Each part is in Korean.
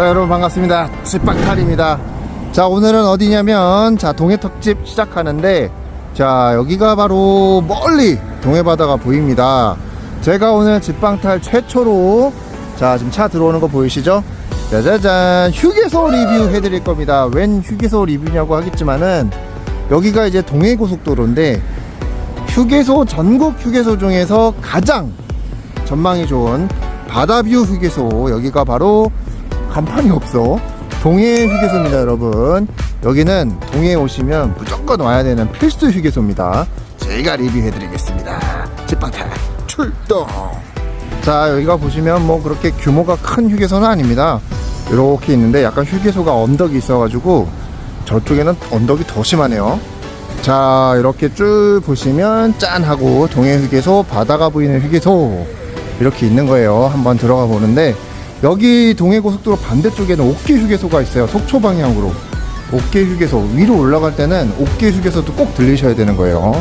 자 여러분 반갑습니다. 집박탈입니다. 자 오늘은 어디냐면 자 동해 특집 시작하는데 자 여기가 바로 멀리 동해 바다가 보입니다. 제가 오늘 집방탈 최초로 자 지금 차 들어오는 거 보이시죠? 짜자잔. 휴게소 리뷰 해드릴 겁니다. 웬 휴게소 리뷰냐고 하겠지만은 여기가 이제 동해 고속도로인데 휴게소 전국 휴게소 중에서 가장 전망이 좋은 바다뷰 휴게소. 여기가 바로 간판이 없어. 동해 휴게소입니다 여러분. 여기는 동해에 오시면 무조건 와야 되는 필수 휴게소입니다. 제가 리뷰해 드리겠습니다. 집방탈 출동! 자 여기가 보시면 뭐 그렇게 규모가 큰 휴게소는 아닙니다. 이렇게 있는데 약간 휴게소가 언덕이 있어 가지고 저쪽에는 언덕이 더 심하네요. 자 이렇게 쭉 보시면 짠 하고 동해 휴게소 바다가 보이는 휴게소 이렇게 있는 거예요. 한번 들어가 보는데 여기 동해고속도로 반대쪽에는 옥계 휴게소가 있어요. 속초 방향으로. 옥계 휴게소. 위로 올라갈 때는 옥계 휴게소도 꼭 들리셔야 되는 거예요.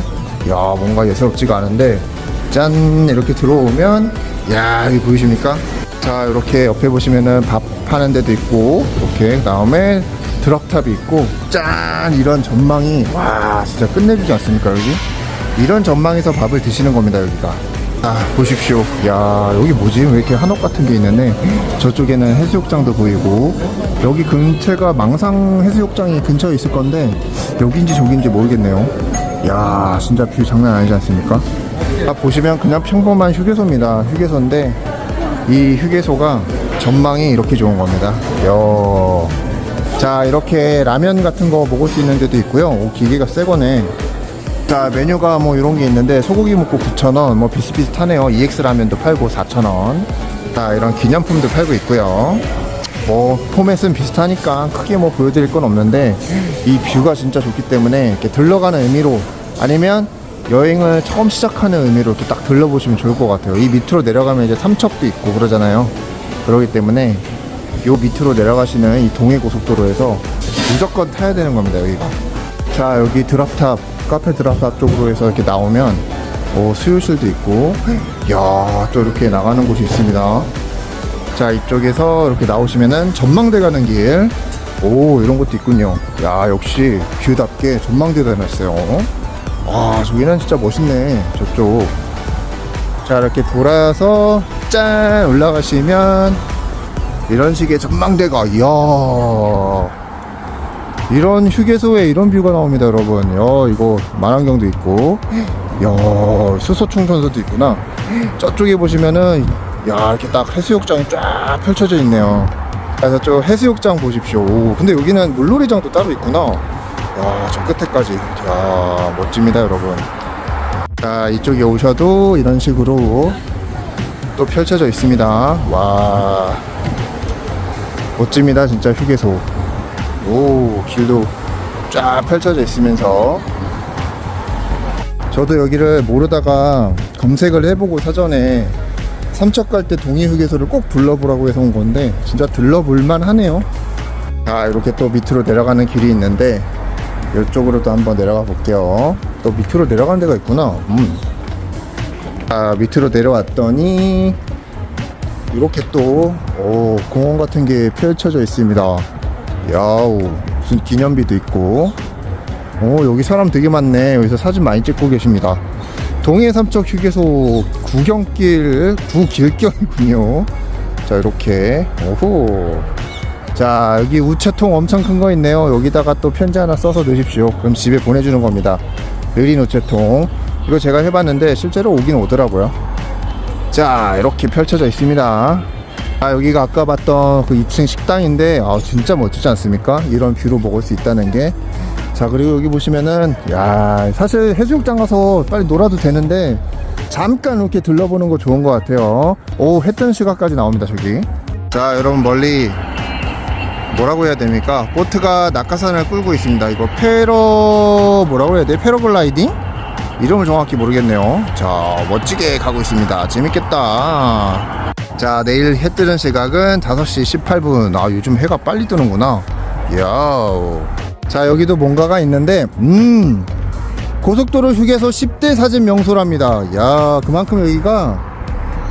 야 뭔가 예사롭지가 않은데. 짠! 이렇게 들어오면 야 여기 보이십니까? 자 이렇게 옆에 보시면은 밥 파는 데도 있고 이렇게 그다음에 드럭탑이 있고 짠! 이런 전망이 와 진짜 끝내주지 않습니까 여기? 이런 전망에서 밥을 드시는 겁니다 여기가 아 보십시오. 야 여기 뭐지? 왜 이렇게 한옥 같은 게 있는데? 저쪽에는 해수욕장도 보이고 여기 근처가 망상 해수욕장이 근처에 있을 건데 여긴지 저긴지 모르겠네요. 야 진짜 뷰 장난 아니지 않습니까? 아, 보시면 그냥 평범한 휴게소입니다. 휴게소인데 이 휴게소가 전망이 이렇게 좋은 겁니다. 요. 자 이렇게 라면 같은 거 먹을 수 있는 데도 있고요. 오 기계가 새 거네 자 메뉴가 뭐 이런 게 있는데 소고기 묵고 9,000원 뭐 비슷비슷하네요. EX 라면도 팔고 4,000원. 자 이런 기념품도 팔고 있고요. 뭐 포맷은 비슷하니까 크게 뭐 보여드릴 건 없는데 이 뷰가 진짜 좋기 때문에 이렇게 들러가는 의미로 아니면 여행을 처음 시작하는 의미로 이렇게 딱 들러보시면 좋을 것 같아요. 이 밑으로 내려가면 이제 삼척도 있고 그러잖아요. 그러기 때문에 요 밑으로 내려가시는 이 동해 고속도로에서 무조건 타야 되는 겁니다 여기가. 자 여기 드랍탑 카페 드랍탑 쪽으로 해서 이렇게 나오면 오 수요실도 있고 야또 이렇게 나가는 곳이 있습니다. 자 이쪽에서 이렇게 나오시면은 전망대 가는 길. 오 이런 것도 있군요. 야 역시 뷰답게 전망대가 해놨어요. 와 저기는 진짜 멋있네 저쪽. 자 이렇게 돌아서 짠! 올라가시면 이런 식의 전망대가 이야 이런 휴게소에 이런 뷰가 나옵니다 여러분. 야 이거 만안경도 있고. 야 수소 충전소도 있구나. 저쪽에 보시면은 야 이렇게 딱 해수욕장이 쫙 펼쳐져 있네요. 그래서 저 해수욕장 보십시오. 오, 근데 여기는 물놀이장도 따로 있구나. 야저 끝에까지. 야 멋집니다 여러분. 자 이쪽에 오셔도 이런 식으로 또 펼쳐져 있습니다. 와 멋집니다 진짜 휴게소 오 길도 쫙 펼쳐져 있으면서. 저도 여기를 모르다가 검색을 해보고 사전에 삼척 갈 때 동해 휴게소를 꼭 둘러보라고 해서 온 건데 진짜 들러볼만 하네요. 자 이렇게 또 밑으로 내려가는 길이 있는데 이쪽으로 도 한번 내려가 볼게요. 또 밑으로 내려가는 데가 있구나. 음. 자 밑으로 내려왔더니 이렇게 또 오, 공원 같은 게 펼쳐져 있습니다 야우 무슨 기념비도 있고. 오 여기 사람 되게 많네. 여기서 사진 많이 찍고 계십니다. 동해 삼척 휴게소 구경길 구길경이군요. 자 이렇게. 오호. 자 여기 우체통 엄청 큰 거 있네요. 여기다가 또 편지 하나 써서 넣으십시오. 그럼 집에 보내주는 겁니다. 느린 우체통. 이거 제가 해봤는데 실제로 오긴 오더라고요. 자 이렇게 펼쳐져 있습니다 아 여기가 아까 봤던 그 2층 식당인데 아 진짜 멋지지 않습니까? 이런 뷰로 먹을 수 있다는 게. 자 그리고 여기 보시면은 야 사실 해수욕장 가서 빨리 놀아도 되는데 잠깐 이렇게 들러보는 거 좋은 것 같아요. 오 해뜬 시각까지 나옵니다 저기. 자 여러분 멀리 뭐라고 해야 됩니까? 보트가 낙하산을 끌고 있습니다. 이거 페러 뭐라고 해야 돼? 페러글라이딩? 이름을 정확히 모르겠네요. 자 멋지게 가고 있습니다. 재밌겠다 자 내일 해 뜨는 시각은 5시 18분. 아 요즘 해가 빨리 뜨는구나. 야우 자 여기도 뭔가가 있는데 음. 고속도로 휴게소 10대 사진 명소랍니다. 야 그만큼 여기가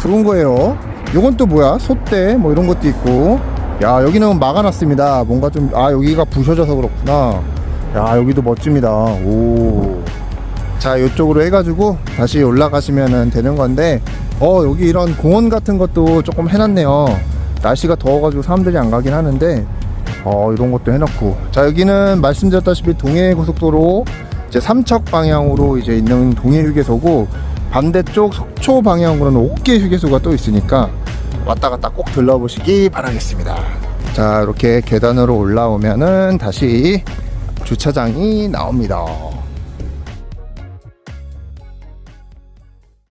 좋은 거예요. 요건 또 뭐야? 소대 뭐 이런 것도 있고. 야 여기는 막아놨습니다. 뭔가 좀 아 여기가 부셔져서 그렇구나. 야 여기도 멋집니다. 오. 자 이쪽으로 해가지고 다시 올라가시면 되는 건데 어 여기 이런 공원 같은 것도 조금 해놨네요. 날씨가 더워가지고 사람들이 안 가긴 하는데 어 이런 것도 해놓고. 자 여기는 말씀드렸다시피 동해 고속도로 이제 삼척 방향으로 이제 있는 동해 휴게소고 반대쪽 속초 방향으로는 옥계 휴게소가 또 있으니까 왔다 갔다 꼭 들러보시기 바라겠습니다. 자 이렇게 계단으로 올라오면은 다시 주차장이 나옵니다